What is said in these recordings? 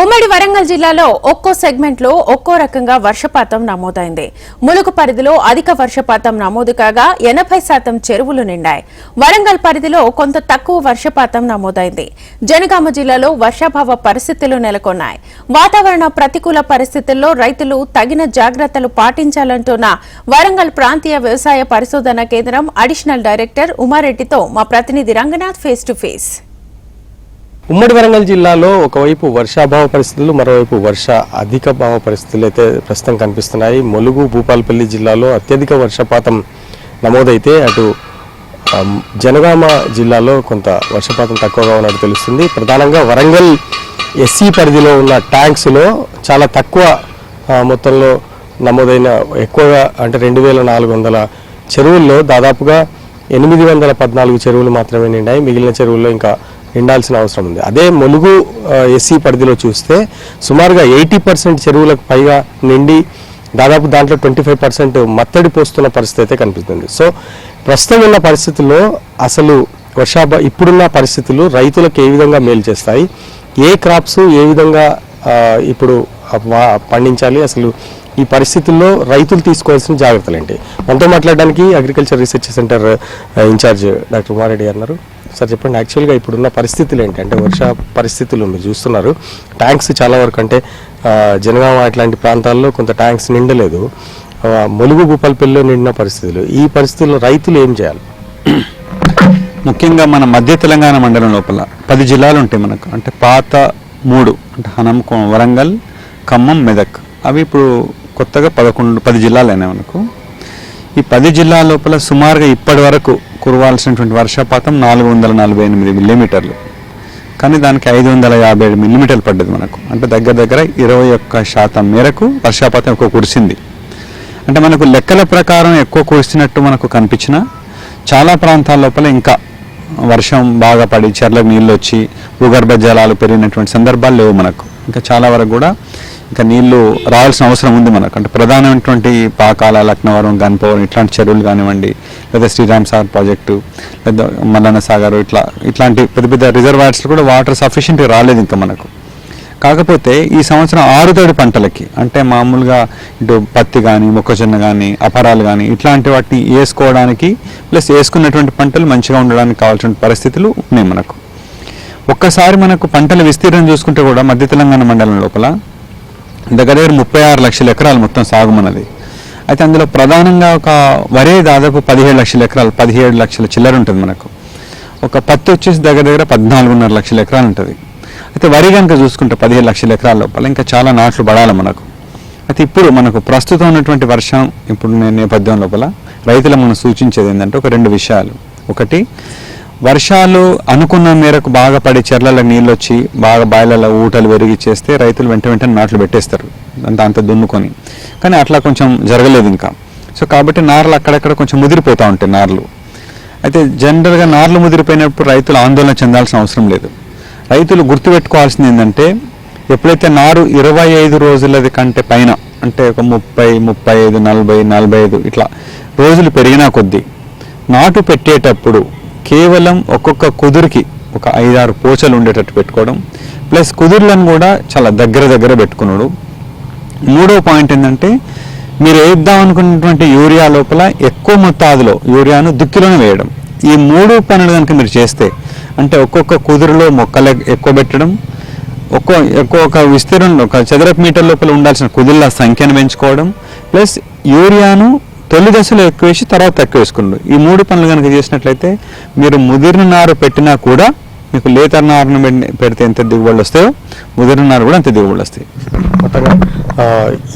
ఉమ్మడి వరంగల్ జిల్లాలో ఒక్కో సెగ్మెంట్లో ఒక్కో రకంగా వర్షపాతం నమోదైంది. ములుగు పరిధిలో అధిక వర్షపాతం నమోదు కాగా ఎనభై శాతం చెరువులు నిండాయి. వరంగల్ పరిధిలో కొంత తక్కువ వర్షపాతం నమోదైంది. జనగామ జిల్లాలో వర్షాభావ పరిస్థితులు నెలకొన్నాయి. వాతావరణ ప్రతికూల పరిస్థితుల్లో రైతులు తగిన జాగ్రత్తలు పాటించాలంటున్న వరంగల్ ప్రాంతీయ వ్యవసాయ పరిశోధన కేంద్రం అడిషనల్ డైరెక్టర్ ఉమారెడ్డితో మా ప్రతినిధి రంగనాథ్ ఫేస్ టు ఫేస్. ఉమ్మడి వరంగల్ జిల్లాలో ఒకవైపు వర్షాభావ పరిస్థితులు మరోవైపు వర్ష అధిక భావ పరిస్థితులు అయితే ప్రస్తుతం కనిపిస్తున్నాయి. ములుగు భూపాలపల్లి జిల్లాలో అత్యధిక వర్షపాతం నమోదైతే అటు జనగామ జిల్లాలో కొంత వర్షపాతం తక్కువగా ఉన్నట్టు తెలుస్తుంది. ప్రధానంగా వరంగల్ ఎస్సీ పరిధిలో ఉన్న ట్యాంక్స్లో చాలా తక్కువ మొత్తంలో నమోదైన ఎక్కువగా అంటే రెండు వేల నాలుగు వందల చెరువుల్లో దాదాపుగా ఎనిమిది వందల పద్నాలుగు చెరువులు మాత్రమే నిండాయి. మిగిలిన చెరువుల్లో ఇంకా నిండాల్సిన అవసరం ఉంది. అదే ములుగు ఎస్సీ పరిధిలో చూస్తే సుమారుగా ఎయిటీ పర్సెంట్ చెరువులకు పైగా నిండి దాదాపు దాంట్లో ట్వంటీ ఫైవ్ పర్సెంట్ మత్తడి పోస్తున్న పరిస్థితి అయితే కనిపిస్తుంది. సో ప్రస్తుతం ఉన్న పరిస్థితుల్లో అసలు వర్షాభ ఇప్పుడున్న పరిస్థితులు రైతులకు ఏ విధంగా మేలు చేస్తాయి? ఏ క్రాప్స్ ఏ విధంగా ఇప్పుడు పండించాలి? అసలు ఈ పరిస్థితుల్లో రైతులు తీసుకోవాల్సిన జాగ్రత్తలు ఏంటి? మనతో మాట్లాడడానికి agriculture research centre in-charge doctor Uma Reddy గారు సార్ చెప్పండి యాక్చువల్గా ఇప్పుడున్న పరిస్థితులు ఏంటి? అంటే వర్ష పరిస్థితులు మీరు చూస్తున్నారు. ట్యాంక్స్ చాలా వరకు అంటే జనగామ ఇట్లాంటి ప్రాంతాల్లో కొంత ట్యాంక్స్ నిండలేదు. మొలుగు ములుగు భూపాలపల్లిలో నిండిన పరిస్థితులు. ఈ పరిస్థితుల్లో రైతులు ఏం చేయాలి? ముఖ్యంగా మన మధ్య తెలంగాణ మండలం లోపల పది జిల్లాలు ఉంటాయి మనకు. అంటే పాత మూడు అంటే హనం వరంగల్ ఖమ్మం మెదక్. అవి ఇప్పుడు కొత్తగా పదకొండు పది జిల్లాలు అయినాయి మనకు. ఈ పది జిల్లాల లోపల సుమారుగా ఇప్పటి వరకు కురవాల్సినటువంటి వర్షపాతం నాలుగు వందల నలభై ఎనిమిది మిల్లీమీటర్లు. కానీ దానికి ఐదు వందల యాభై ఏడు మిల్లీమీటర్లు పడ్డది మనకు. అంటే దగ్గర దగ్గర ఇరవై ఒక్క శాతం మేరకు వర్షపాతం ఎక్కువ కురిసింది. అంటే మనకు లెక్కల ప్రకారం ఎక్కువ కురిసినట్టు మనకు కనిపించిన చాలా ప్రాంతాల లోపల ఇంకా వర్షం బాగా పడి చెర్లకు నీళ్ళు వచ్చి భూగర్భ జలాలు పెరిగినటువంటి సందర్భాలు లేవు మనకు. ఇంకా చాలా వరకు కూడా ఇంకా నీళ్ళు రావాల్సిన అవసరం ఉంది మనకు. అంటే ప్రధానమైనటువంటి పాకాల లక్నవరం గన్పవరం ఇట్లాంటి చెరువులు కానివ్వండి లేదా శ్రీరామ్ సాగర్ ప్రాజెక్టు లేదా మల్లన్న సాగర్ ఇట్లా ఇట్లాంటి పెద్ద పెద్ద రిజర్వాయర్స్లో కూడా వాటర్ సఫిషియెంట్గా రాలేదు ఇంకా మనకు. కాకపోతే ఈ సంవత్సరం ఆరుతడి పంటలకి అంటే మామూలుగా ఇటు పత్తి కానీ మొక్కజొన్న కానీ అపరాలు కానీ ఇట్లాంటి వాటిని వేసుకోవడానికి ప్లస్ వేసుకున్నటువంటి పంటలు మంచిగా ఉండడానికి కావాల్సిన పరిస్థితులు ఉన్నాయి మనకు. ఒక్కసారి మనకు పంటల విస్తీర్ణం చూసుకుంటే కూడా మధ్య తెలంగాణ మండలం లోపల దగ్గర దగ్గర ముప్పై ఆరు లక్షల ఎకరాలు మొత్తం సాగు మనది అయితే అందులో ప్రధానంగా ఒక వరే దాదాపు పదిహేడు లక్షల ఎకరాలు పదిహేడు లక్షల చిల్లర ఉంటుంది మనకు. ఒక పత్తి వచ్చేసి దగ్గర దగ్గర పద్నాలుగున్నర లక్షల ఎకరాలు ఉంటుంది. అయితే వరి కనుక చూసుకుంటే పదిహేడు లక్షల ఎకరాల లోపల ఇంకా చాలా నాట్లు పడాలి మనకు. అయితే ఇప్పుడు మనకు ప్రస్తుతం ఉన్నటువంటి వర్షం ఇప్పుడు నేపథ్యం లోపల రైతులు మనం సూచించేది ఏంటంటే ఒక రెండు విషయాలు. ఒకటి వర్షాలు అనుకున్న మేరకు బాగా పడి చెర్లలో నీళ్ళు వచ్చి బాగా బాయిలలో ఊటలు పెరిగి చేస్తే రైతులు వెంట వెంటనే నాట్లు పెట్టేస్తారు. దాంతో దున్నుకొని. కానీ అట్లా కొంచెం జరగలేదు ఇంకా. సో కాబట్టి నార్లు అక్కడక్కడ కొంచెం ముదిరిపోతూ ఉంటాయి నార్లు. అయితే జనరల్గా నార్లు ముదిరిపోయినప్పుడు రైతులు ఆందోళన చెందాల్సిన అవసరం లేదు. రైతులు గుర్తుపెట్టుకోవాల్సింది ఏంటంటే ఎప్పుడైతే నారు ఇరవై ఐదు రోజులది కంటే పైన అంటే ఒక ముప్పై ముప్పై ఐదు నలభై నలభై ఐదు ఇట్లా రోజులు పెరిగినా కొద్దీ నాటు పెట్టేటప్పుడు కేవలం ఒక్కొక్క కుదురుకి ఒక ఐదారు పోచలు ఉండేటట్టు పెట్టుకోవడం ప్లస్ కుదుర్లను కూడా చాలా దగ్గర దగ్గర పెట్టుకున్నాడు. మూడో పాయింట్ ఏంటంటే మీరు వేద్దాం అనుకున్నటువంటి యూరియా లోపల ఎక్కువ మొత్తాదులో యూరియాను దుక్కిలోనే వేయడం. ఈ మూడు పనులు కనుక మీరు చేస్తే అంటే ఒక్కొక్క కుదురులో మొక్కలు ఎక్కువ పెట్టడం ఒక్కో ఎక్కువ ఒక విస్తీర్ణంలో ఒక చదరపు మీటర్ లోపల ఉండాల్సిన కుదుర్ల సంఖ్యను పెంచుకోవడం ప్లస్ యూరియాను తొలి దశలో ఎక్కువ వేసి తర్వాత తక్కువ వేసుకున్నాడు ఈ మూడు పనులు కనుక చేసినట్లయితే మీరు ముదిరిన నారు పెట్టినా కూడా మీకు లేత నారును పెట్టి- పెడితే ఎంత దిగుబడులు వస్తాయో ముదిరిన నారు కూడా అంత దిగుబడులు వస్తాయి. మొత్తంగా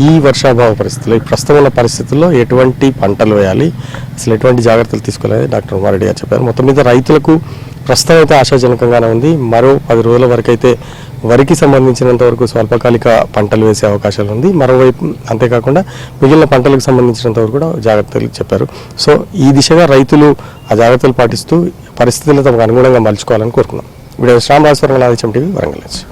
ఈ వర్షాభావ పరిస్థితుల్లో ఈ ప్రస్తుతం ఉన్న పరిస్థితుల్లో ఎటువంటి పంటలు వేయాలి అసలు ఎటువంటి జాగ్రత్తలు తీసుకోవాలని డాక్టర్ ఉమారెడ్డి గారు చెప్పారు. మొత్తం మీద రైతులకు ప్రస్తుతం అయితే ఆశాజనకంగానే ఉంది. మరో పది రోజుల వరకు అయితే వరికి సంబంధించినంత వరకు స్వల్పకాలిక పంటలు వేసే అవకాశాలు ఉంది. మరోవైపు అంతేకాకుండా మిగిలిన పంటలకు సంబంధించినంత వరకు కూడా జాగ్రత్తలు చెప్పారు. సో ఈ దిశగా రైతులు ఆ జాగ్రత్తలు పాటిస్తూ పరిస్థితులు తమకు అనుగుణంగా మలుచుకోవాలని కోరుకున్నాం వీడియో శ్రామ్ రాజేశ్వరం నాదిచం టీవీ వరంగల్ నుంచి.